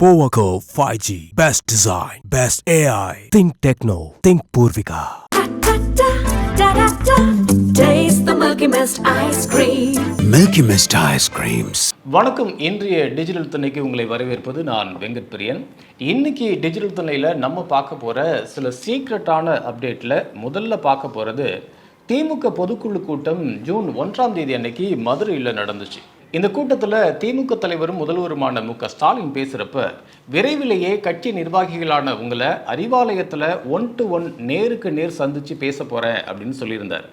Powaco 5G. Best design. Best AI. Think techno. Think Purvika. Milky Mist ice creams. வணக்கம் இன்றைய digital துணைக்கு உங்களை வரவேற்பது நான் வெங்கட் பிரியன் இன்னைக்கு டிஜிட்டல் துணையில் நம்ம பார்க்க போகிற சில சீக்ரெட்டான அப்டேட்டில் முதல்ல பார்க்க போகிறது திமுக பொதுக்குழு கூட்டம் ஜூன் ஒன்றாம் தேதி அன்னைக்கு மதுரையில் நடந்துச்சு இந்த கூட்டத்தில் திமுக தலைவரும் முதல்வருமான மு க. ஸ்டாலின் பேசுகிறப்ப விரைவிலேயே கட்சி நிர்வாகிகளான உங்களை அறிவாலயத்தில் ஒன் டு ஒன் நேருக்கு நேர் சந்திச்சு பேச போகிறேன் அப்படின்னு சொல்லியிருந்தார்.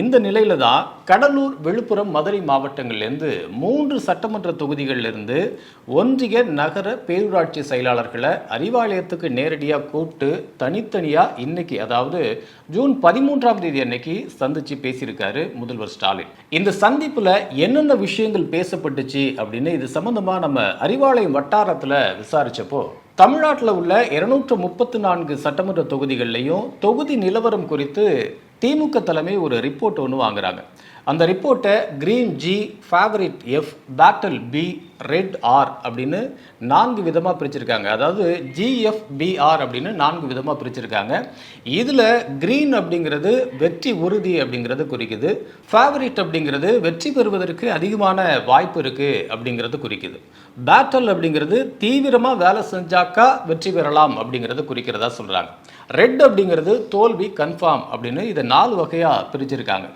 இந்த நிலையில தான் கடலூர் விழுப்புரம் மதுரை மாவட்டங்கள்லேருந்து மூன்று சட்டமன்ற தொகுதிகளிலிருந்து ஒன்றிய நகர பேரூராட்சி செயலாளர்களை அறிவாலயத்துக்கு நேரடியாக கூப்பிட்டு தனித்தனியாக இன்னைக்கு அதாவது ஜூன் பதிமூன்றாம் தேதி அன்னைக்கு சந்திச்சு பேசியிருக்காரு முதல்வர் ஸ்டாலின். இந்த சந்திப்பில் என்னென்ன விஷயங்கள் பேசப்பட்டுச்சு அப்படின்னு இது சம்மந்தமாக நம்ம அறிவாலயம் வட்டாரத்தில் விசாரித்தப்போ தமிழ்நாட்டில் உள்ள இருநூற்று முப்பத்து நான்கு சட்டமன்ற தொகுதிகள்லையும் தொகுதி நிலவரம் குறித்து திமுக தலைமை ஒரு ரிப்போர்ட் ஒன்று வாங்குறாங்க. அந்த ரிப்போர்ட்டை green G favourite F battle B red R அப்படின்னு நான்கு விதமாக பிரிச்சிருக்காங்க. அதாவது ஜிஎஃப்பிஆர் அப்படின்னு நான்கு விதமாக பிரிச்சிருக்காங்க. இதில் கிரீன் அப்படிங்கிறது வெற்றி உறுதி அப்படிங்கிறது குறிக்குது. ஃபேவரிட் அப்படிங்கிறது வெற்றி பெறுவதற்கு அதிகமான வாய்ப்பு இருக்குது அப்படிங்கிறது குறிக்குது. பேட்டல் அப்படிங்கிறது தீவிரமாக வேலை செஞ்சாக்கா வெற்றி பெறலாம் அப்படிங்கிறது குறிக்கிறதா சொல்கிறாங்க ரெட் அப்படிங்கிறது தோல்வி கன்ஃபார்ம் அப்படின்னு இதை நாலு வகையாக பிரிச்சிருக்காங்க.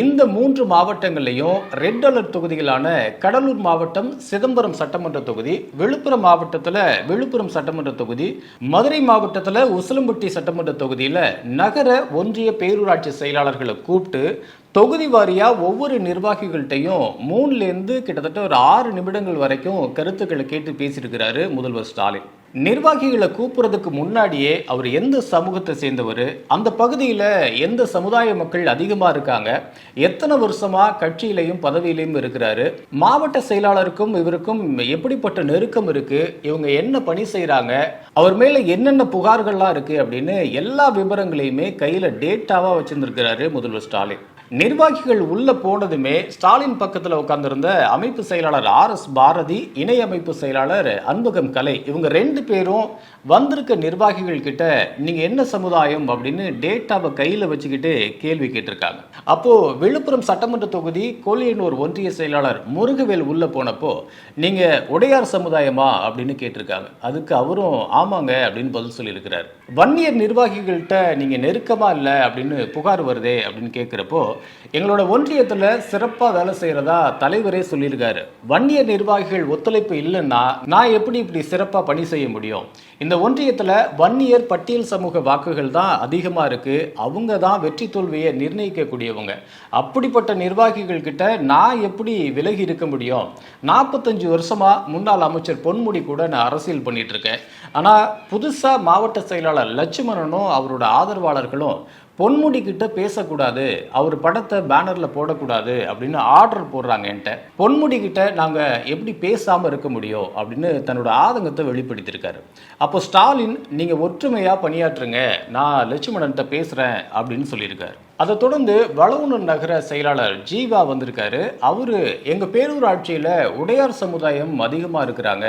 இந்த மூன்று மாவட்டங்கள்லையும் ரெட் அலர்ட் தொகுதிகளான கடலூர் மாவட்டம் சிதம்பரம் சட்டமன்ற தொகுதி விழுப்புரம் மாவட்டத்தில் விழுப்புரம் சட்டமன்ற தொகுதி மதுரை மாவட்டத்தில் உசிலம்பட்டி சட்டமன்ற தொகுதியில் நகர ஒன்றிய பேரூராட்சி செயலாளர்களை கூப்பிட்டு தொகுதி வாரியாக ஒவ்வொரு நிர்வாகிகள்கிட்டையும் மூணுலேருந்து கிட்டத்தட்ட ஒரு ஆறு நிமிடங்கள் வரைக்கும் கருத்துக்களை கேட்டு பேசியிருக்கிறாரு முதல்வர் ஸ்டாலின். நிர்வாகிகளை கூப்பிட்றதுக்கு முன்னாடியே அவர் எந்த சமூகத்தை சேர்ந்தவர் அந்த பகுதியில் எந்த சமுதாய மக்கள் அதிகமாக இருக்காங்க எத்தனை வருஷமாக கட்சியிலையும் பதவியிலையும் இருக்கிறாரு மாவட்ட செயலாளருக்கும் இவருக்கும் எப்படிப்பட்ட நெருக்கம் இருக்குது இவங்க என்ன பணி செய்கிறாங்க அவர் மேலே என்னென்ன புகார்கள்லாம் இருக்குது அப்படின்னு எல்லா விவரங்களையுமே கையில் டேட்டாவாக வச்சுருந்துருக்கிறாரு முதல்வர் ஸ்டாலின். நிர்வாகிகள் உள்ள போனதுமே ஸ்டாலின் பக்கத்தில் உட்கார்ந்திருந்த அமைப்பு செயலாளர் ஆர் எஸ் பாரதி இணை அமைப்பு செயலாளர் அன்பகம் கலை இவங்க ரெண்டு பேரும் வந்திருக்க நிர்வாகிகள் கிட்ட நீங்க என்ன சமுதாயம் அப்படின்னு டேட்டாவை கையில் வச்சுக்கிட்டு கேள்வி கேட்டிருக்காங்க. அப்போ விழுப்புரம் சட்டமன்ற தொகுதி கோலியனூர் ஒன்றிய செயலாளர் முருகவேல் உள்ள போனப்போ நீங்க உடையார் சமுதாயமா அப்படின்னு கேட்டிருக்காங்க. அதுக்கு அவரும் ஆமாங்க அப்படின்னு பதில் சொல்லியிருக்கிறார். வன்னியர் நிர்வாகிகள்கிட்ட நீங்க நெருக்கமா இல்லை அப்படின்னு புகார் வருதே அப்படின்னு கேட்குறப்போ எங்களோட ஒன்றியத்தில் சிறப்பாக வேலை செய்கிறதா தலைவரே சொல்லியிருக்காரு. வன்னிய நிர்வாகிகள் ஒத்துழைப்பு இல்லைன்னா நான் எப்படி இப்படி சிறப்பாக பணி செய்ய முடியும்? இந்த ஒன்றியத்தில் வன்னியர் பட்டியல் சமூக வாக்குகள் தான் அதிகமாக இருக்குது அவங்க தான் வெற்றி தோல்வியை நிர்ணயிக்கக்கூடியவங்க. அப்படிப்பட்ட நிர்வாகிகள் கிட்ட நான் எப்படி விலகி இருக்க முடியும்? நாற்பத்தஞ்சு வருஷமாக முன்னாள் அமைச்சர் பொன்முடி கூட நான் அரசியல் பண்ணிட்டு இருக்கேன். ஆனால் புதுசாக மாவட்ட செயலாளர் லட்சுமணனும் அவரோட ஆதரவாளர்களும் பொன்முடி கிட்ட பேசக்கூடாது. அவர் படத்தை பேனர்ல போடக்கூடாது அப்படின்னு ஆர்டர் போடுறாங்க என்கிட்ட. பொன்முடி கிட்ட நாங்க எப்படி பேசாம இருக்க முடியும் அப்படின்னு தன்னோட ஆதங்கத்தை வெளிப்படுத்தியிருக்காரு. அப்போ ஸ்டாலின் நீங்க ஒற்றுமையா பணியாற்றுங்க. நான் லட்சுமணன்கிட்ட பேசுறேன் அப்படின்னு சொல்லியிருக்காரு. அதை தொடர்ந்து வளவுணர் நகர செயலாளர் ஜீவா வந்திருக்காரு. அவர் எங்கள் பேரூராட்சியில் உடையார் சமுதாயம் அதிகமாக இருக்கிறாங்க.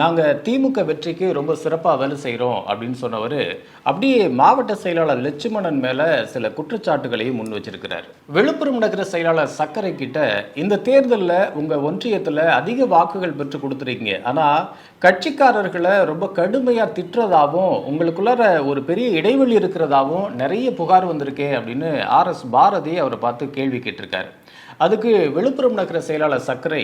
நாங்கள் திமுக வெற்றிக்கு ரொம்ப சிறப்பாக வேலை செய்கிறோம் அப்படின்னு சொன்னவர் அப்படியே மாவட்ட செயலாளர் லட்சுமணன் மேலே சில குற்றச்சாட்டுகளையும் முன் வச்சிருக்கிறார். விழுப்புரம் நகர செயலாளர் சக்கரை கிட்ட இந்த தேர்தலில் உங்கள் ஒன்றியத்தில் அதிக வாக்குகள் பெற்று கொடுத்துருக்கீங்க. ஆனால் கட்சிக்காரர்களை ரொம்ப கடுமையாக திட்டுறதாகவும் உங்களுக்குள்ளார ஒரு பெரிய இடைவெளி இருக்கிறதாவும் நிறைய புகார் வந்திருக்கே அப்படின்னு ஆர் எஸ் பாரதி அவரை பார்த்து கேள்வி கேட்டிருக்காரு. அதுக்கு விழுப்புரம் நகர செயலாளர் சக்கரை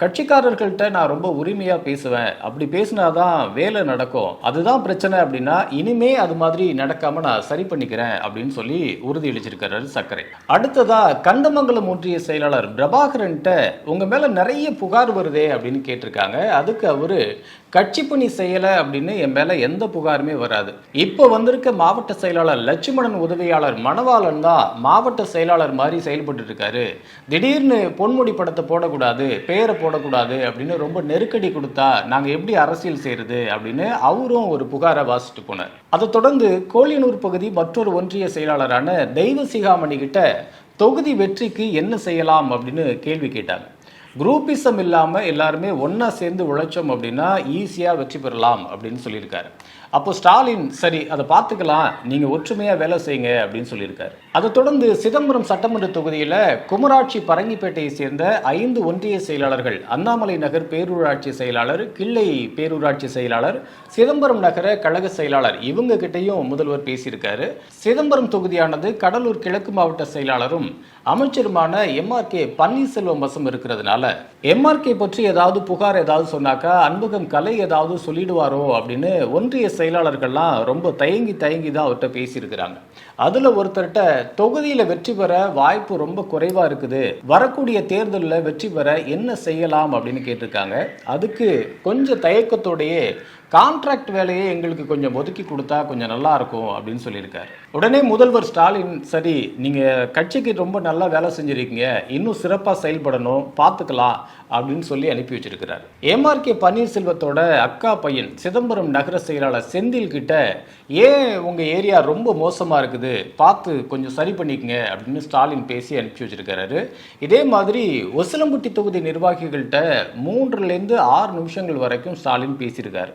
கட்சிக்காரர்கள்ட்ட நான் ரொம்ப உரிமையாக பேசுவேன். அப்படி பேசினாதான் வேலை நடக்கும். அதுதான் பிரச்சனை அப்படின்னா இனிமே அது மாதிரி நடக்காம நான் சரி பண்ணிக்கிறேன் அப்படின்னு சொல்லி உறுதியளிச்சிருக்காரு சர்க்கரை. அடுத்ததா கண்டமங்கலம் ஒன்றிய செயலாளர் பிரபாகரன்ட்ட உங்க மேல நிறைய புகார் வருதே அப்படின்னு கேட்டிருக்காங்க. அதுக்கு அவரு கட்சி பணி செய்யலை அப்படின்னு என் மேலே எந்த புகாருமே வராது. இப்போ வந்திருக்க மாவட்ட செயலாளர் லட்சுமணன் உதவியாளர் மணவாளன் தான் மாவட்ட செயலாளர் மாதிரி செயல்பட்டு இருக்காரு. திடீர்னு பொன்முடி படத்தை போடக்கூடாது பேரை போடக்கூடாது அப்படின்னு ரொம்ப நெருக்கடி கொடுத்தா நாங்கள் எப்படி அரசியல் செய்யறது அப்படின்னு அவரும் ஒரு புகாரை வாசிட்டு போனார். அதை தொடர்ந்து கோழியனூர் பகுதி மற்றொரு ஒன்றிய செயலாளரான தெய்வ சிகாமணி கிட்ட தொகுதி வெற்றிக்கு என்ன செய்யலாம் அப்படின்னு கேள்வி கேட்டாங்க. குரூப்பிசம் இல்லாமல் எல்லாருமே ஒன்றா சேர்ந்து உழைச்சோம் அப்படின்னா ஈஸியாக வெற்றி பெறலாம் அப்படின்னு சொல்லியிருக்காரு. அப்போ ஸ்டாலின் சரி அதை பார்த்துக்கலாம். நீங்கள் ஒற்றுமையாக வேலை செய்யுங்க அப்படின்னு சொல்லியிருக்காரு. அதை தொடர்ந்து சிதம்பரம் சட்டமன்ற தொகுதியில் குமராட்சி பரங்கிப்பேட்டையை சேர்ந்த ஐந்து ஒன்றிய செயலாளர்கள் அண்ணாமலை நகர் பேரூராட்சி செயலாளர் கிள்ளை பேரூராட்சி செயலாளர் சிதம்பரம் நகர கழக செயலாளர் இவங்க கிட்டையும் முதல்வர் பேசியிருக்காரு. சிதம்பரம் தொகுதியானது கடலூர் கிழக்கு மாவட்ட செயலாளரும் அமைச்சருமான எம்ஆர்கே பன்னீர்செல்வம் வசம் இருக்கிறதுனால எம்ஆர்கே பற்றி ஏதாவது புகார் ஏதாவது சொன்னாக்கா அன்புகம் கலை ஏதாவது சொல்லிடுவாரோ அப்படின்னு ஒன்றிய செயலாளர்கள்லாம் ரொம்ப தயங்கி தயங்கி தான் அவர்கிட்ட பேசியிருக்கிறாங்க. அதுல ஒருத்தர்கிட்ட தொகுதியில வெற்றி பெற வாய்ப்பு ரொம்ப குறைவா இருக்குது. வரக்கூடிய தேர்தலில் வெற்றி பெற என்ன செய்யலாம் அப்படின்னு கேட்டிருக்காங்க. அதுக்கு கொஞ்சம் தயக்கத்தோடையே கான்ட்ராக்ட் வேலையை எங்களுக்கு கொஞ்சம் ஒதுக்கி கொடுத்தா கொஞ்சம் நல்லா இருக்கும் அப்படின்னு சொல்லியிருக்காரு. உடனே முதல்வர் ஸ்டாலின் சரி நீங்கள் கட்சிக்கு ரொம்ப நல்லா வேலை செஞ்சுருக்கீங்க இன்னும் சிறப்பாக செயல்படணும் பார்த்துக்கலாம் அப்படின்னு சொல்லி அனுப்பி வச்சிருக்கிறார். எம்ஆர்கே பன்னீர்செல்வத்தோட அக்கா பையன் சிதம்பரம் நகர செயலாளர் செந்தில் கிட்ட ஏன் உங்கள் ஏரியா ரொம்ப மோசமாக இருக்குது? பார்த்து கொஞ்சம் சரி பண்ணிக்கங்க அப்படின்னு ஸ்டாலின் பேசி அனுப்பி வச்சிருக்காரு இதே மாதிரி ஒசலம்பட்டி தொகுதி நிர்வாகிகள்கிட்ட மூன்றுலேருந்து ஆறு நிமிஷங்கள் வரைக்கும் ஸ்டாலின் பேசியிருக்காரு.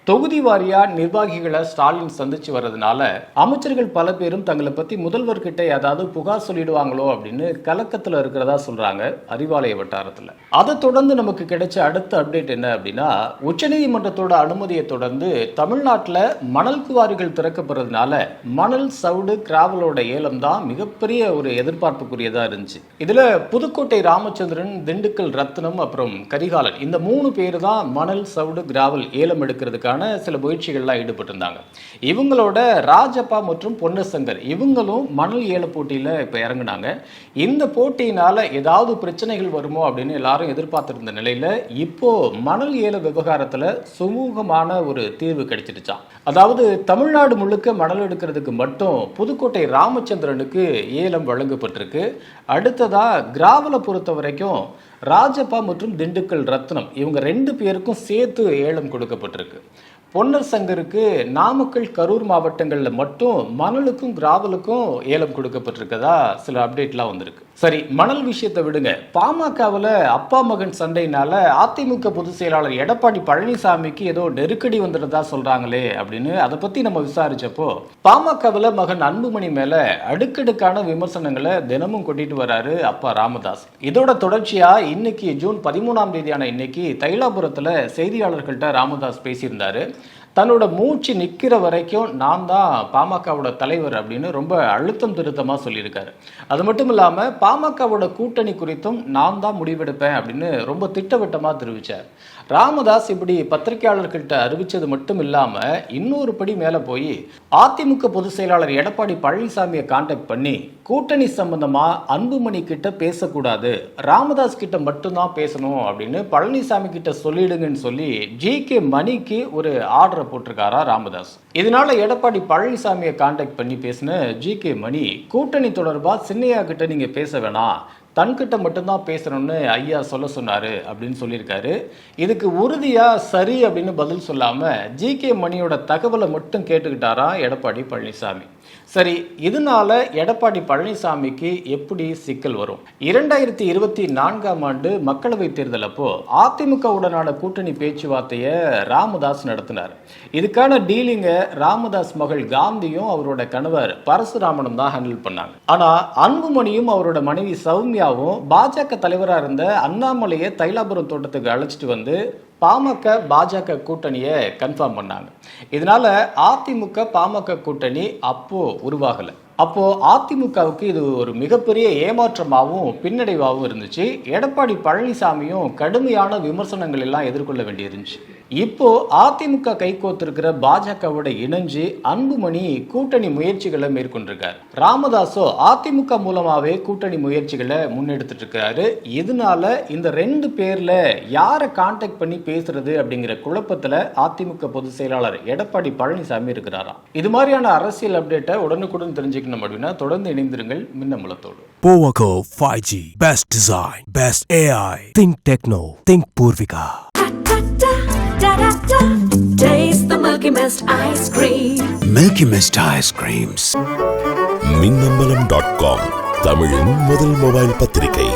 தொகுதி வாரியா நிர்வாகிகளை ஸ்டாலின் சந்திச்சு வர்றதுனால அமைச்சர்கள் பல பேரும் தங்களை பத்தி முதல்வர்கிட்ட ஏதாவது புகார் சொல்லிடுவாங்களோ அப்படின்னு கலக்கத்துல இருக்கிறதா சொல்றாங்க அறிவாலய வட்டாரத்துல. அதை தொடர்ந்து நமக்கு கிடைச்ச அடுத்த அப்டேட் என்ன அப்படின்னா உச்சநீதிமன்றத்தோட அனுமதியை தொடர்ந்து தமிழ்நாட்டில் மணல் குவாரிகள் திறக்கப்படுறதுனால மணல் சவுடு கிராவலோட ஏலம் தான் மிகப்பெரிய ஒரு எதிர்பார்ப்புக்குரியதா இருந்துச்சு. இதுல புதுக்கோட்டை ராமச்சந்திரன் திண்டுக்கல் ரத்னம் அப்புறம் கரிகாலன் இந்த மூணு பேர் தான் மணல் சவுடு கிராவல் ஏலம் செய்வதற்கான சில முயற்சிகள்லாம் ஈடுபட்டிருந்தாங்க. இவங்களோட ராஜப்பா மற்றும் பொன்னசங்கர் இவங்களும் மணல் ஏல போட்டியில் இப்போ இறங்குனாங்க. இந்த போட்டியினால் ஏதாவது பிரச்சனைகள் வருமோ அப்படின்னு எல்லாரும் எதிர்பார்த்துருந்த நிலையில் இப்போ மணல் ஏல விவகாரத்தில் சுமூகமான ஒரு தீர்வு கிடைச்சிருச்சான் அதாவது தமிழ்நாடு முழுக்க மணல் எடுக்கிறதுக்கு மட்டும் புதுக்கோட்டை ராமச்சந்திரனுக்கு ஏலம் வழங்கப்பட்டிருக்கு. அடுத்ததாக கிராவலை பொறுத்த வரைக்கும் ராஜப்பா மற்றும் திண்டுக்கல் ரத்னம் இவங்க ரெண்டு பேருக்கும் சேர்த்து ஏலம் கொடுக்கப்பட்டிருக்கு. பொன்னர் சங்கருக்கு நாமக்கல் கரூர் மாவட்டங்களில் மட்டும் மணலுக்கும் கிராவலுக்கும் ஏலம் கொடுக்கப்பட்டிருக்கதா? சில அப்டேட்லாம் வந்திருக்கு. சரி மணல் விஷயத்தை விடுங்க. பாமகவில் அப்பா மகன் சண்டையினால அதிமுக பொதுச் செயலாளர் எடப்பாடி பழனிசாமிக்கு ஏதோ நெருக்கடி வந்துடுறதா சொல்றாங்களே அப்படின்னு அதை பத்தி நம்ம விசாரிச்சப்போ பாமகவில் மகன் அன்புமணி மேல அடுக்கடுக்கான விமர்சனங்களை தினமும் கொட்டிட்டு வராரு அப்பா ராமதாஸ். இதோட தொடர்ச்சியா இன்னைக்கு ஜூன் பதிமூணாம் தேதியான இன்னைக்கு தைலாபுரத்துல செய்தியாளர்கள்ட்ட ராமதாஸ் பேசியிருந்தாரு. தன்னோட மூச்சு நிற்கிற வரைக்கும் நான் தான் பாமகவோட தலைவர் அப்படின்னு ரொம்ப அழுத்தம் திருத்தமாக சொல்லியிருக்காரு. அது மட்டும் இல்லாமல் பாமகவோட கூட்டணி குறித்தும் நான் தான் முடிவெடுப்பேன் அப்படின்னு ரொம்ப திட்டவட்டமாக தெரிவித்தார் ராமதாஸ் இப்படி பத்திரிகையாளர்கள்ட்ட அறிவிச்சது மட்டும் இல்லாமல் இன்னொரு படி மேலே போய் அதிமுக பொதுச் செயலாளர் எடப்பாடி பழனிசாமியை கான்டாக்ட் பண்ணி கூட்டணி சம்பந்தமா அன்புமணி கிட்ட பேசக்கூடாது ராமதாஸ் கிட்ட மட்டும்தான் பேசணும் அப்படின்னு பழனிசாமி கிட்ட சொல்லிடுங்கன்னு சொல்லி ஜி கே மணிக்கு ஒரு ஆர்டரை போட்டிருக்காரா ராமதாஸ். இதனால எடப்பாடி பழனிசாமியை கான்டாக்ட் பண்ணி பேசின ஜி கே மணி கூட்டணி தொடர்பா சின்னையா கிட்ட நீங்க பேச வேணாம் தன்கிட்ட மட்டும்தான் பேசணும்னு ஐயா சொல்ல சொன்னார் அப்படின்னு சொல்லியிருக்காரு. இதுக்கு உறுதியாக சரி அப்படின்னு பதில் சொல்லாமல் ஜி கே மணியோட தகவலை மட்டும் கேட்டுக்கிட்டாரா எடப்பாடி பழனிசாமி. சரி இதனால எடப்பாடி பழனிசாமிக்கு எப்படி சிக்கல் வரும்? இரண்டாயிரத்தி இருபத்தி நான்காம் ஆண்டு மக்களவை தேர்தல் அப்போ அதிமுகவுடனான கூட்டணி பேச்சுவார்த்தையை ராமதாஸ் நடத்தினார். இதுக்கான டீலிங்க ராமதாஸ் மகள் காந்தியும் அவரோட கணவர் பரசுராமனும் தான் ஹேண்டில் பண்ணாங்க. ஆனா அன்புமணியும் அவரோட மனைவி சௌமியாவும் பாஜக தலைவராக இருந்த அண்ணாமலையை தைலாபுரம் தோட்டத்துக்கு அழைச்சிட்டு வந்து பாமக பாஜக கூட்டணியை கன்ஃபார்ம் பண்ணாங்க. இதனால அதிமுக பாமக கூட்டணி அப்போ உருவாகலை. அப்போ அதிமுகவுக்கு இது ஒரு மிகப்பெரிய ஏமாற்றமாகவும் பின்னடைவாகவும் இருந்துச்சு. எடப்பாடி பழனிசாமியும் கடுமையான விமர்சனங்கள் எல்லாம் எதிர்கொள்ள வேண்டியிருந்துச்சு. இப்போ அதிமுக கைகோத்திருக்கிற பாஜகவோட இணைஞ்சு அன்புமணி கூட்டணி முயற்சிகளை மேற்கொண்டிருக்காரு. ராமதாஸோ அதிமுக மூலமாவே கூட்டணி முயற்சிகளை முன்னெடுத்துட்டு இருக்காரு இதனால இந்த ரெண்டு பேர்ல யாரை கான்டாக்ட் பண்ணி பேசுறது அப்படிங்கிற குழப்பத்துல அதிமுக பொதுச் செயலாளர் எடப்பாடி பழனிசாமி இருக்கிறாராம். இது மாதிரியான அரசியல் அப்டேட்டை உடனுக்குடன் தெரிஞ்சுக்கணும் அப்படின்னா தொடர்ந்து இணைந்திருங்கள் மின்னமுலத்தோடு போவகோ five G best design best AI think techno think Poorvika. Taste the Milky Mist ice cream. Milky Mist Ice Creams. Minnambalam dot com தமிழின் முதல் மொபைல் பத்திரிகை